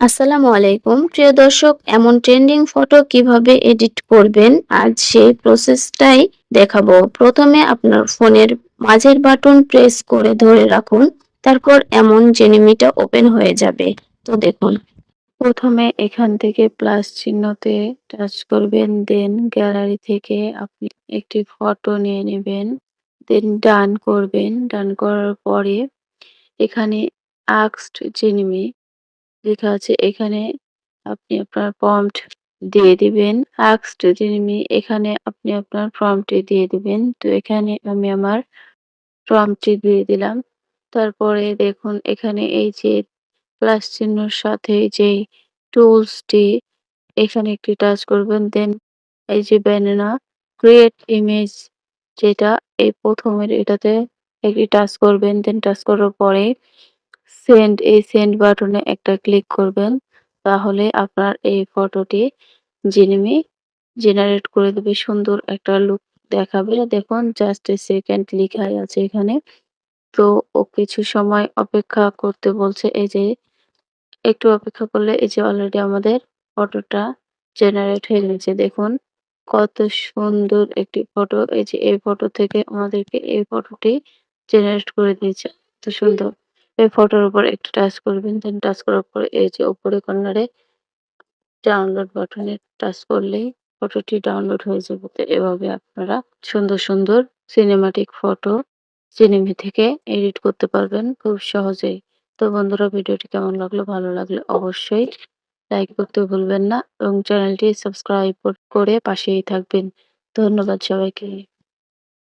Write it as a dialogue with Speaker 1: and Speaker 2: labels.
Speaker 1: আসসালামু আলাইকুম। প্রিয় দর্শক, এমন ট্রেন্ডিং ফটো কীভাবে এডিট করবেন? আজ সেই প্রসেসটাই দেখাবো। প্রথমে আপনার ফোনের মাঝের বাটন প্রেস করে ধরে রাখুন। তারপর এমন জেনিমিটা ওপেন হয়ে যাবে। তো দেখুন।
Speaker 2: প্রথমে এখান থেকে প্লাস চিহ্নতে টাচ করবেন দেন গ্যালারি থেকে আপনি একটি ফটো নিয়ে নেবেন দেন ডান করবেন। ডান করার পরে এখানে আক্সড জেনিমি লেখা আছে, এখানে আপনি আপনার প্রম্পট দিয়ে দিবেন। আক্সড জেনিমি এখানে আপনি আপনার প্রম্পটে দিয়ে দিবেন। তো এখানে আমি আমার প্রম্পটে দিয়ে দিলাম। তারপরে দেখুন, এখানে এই যে প্লাস চিহ্নর সাথে যেই টুলসটি এখানে একটি টাচ করবেন। দেন এই যে ব্যানানা ক্রিয়েট ইমেজ যেটা, এই প্রথমের এটাতে একটি টাচ করবেন। দেন টাচ করার পরে সেন্ড এই সেন্ড বাটনে একটা ক্লিক করবেন, তাহলে আপনার এই ফটোটি জেনেমি জেনারেট করে দেবে। সুন্দর একটা লুক দেখাবে। দেখুন জাস্ট এ সেকেন্ড লেখাই আছে এখানে। তো ও কিছু সময় অপেক্ষা করতে বলছে, এই যে একটু অপেক্ষা করলে এই যে অলরেডি আমাদের ফটোটা জেনারেট হয়ে গেছে। দেখুন, কত সুন্দর একটি ফটো এই যে এই ফটো থেকে আমাদেরকে এই ফটোটি জেনারেট করে দিয়েছে। এত সুন্দর। এই ফটোর উপর একটু টাচ করবেন দেন টাচ করার পর এই যে উপরে কর্নারে ডাউনলোড বাটনে টাচ করলেই ফটোটি ডাউনলোড হয়ে যাবে। তো এভাবে আপনারা সুন্দর সুন্দর সিনেমাটিক ফটো সিনেমি থেকে এডিট করতে পারবেন খুব সহজেই। তো বন্ধুরা, ভিডিওটি কেমন লাগল? ভালো লাগলে অবশ্যই লাইক করতে ভুলবেন না এবং চ্যানেলটি সাবস্ক্রাইব করে পাশেই থাকবেন। ধন্যবাদ সবাইকে।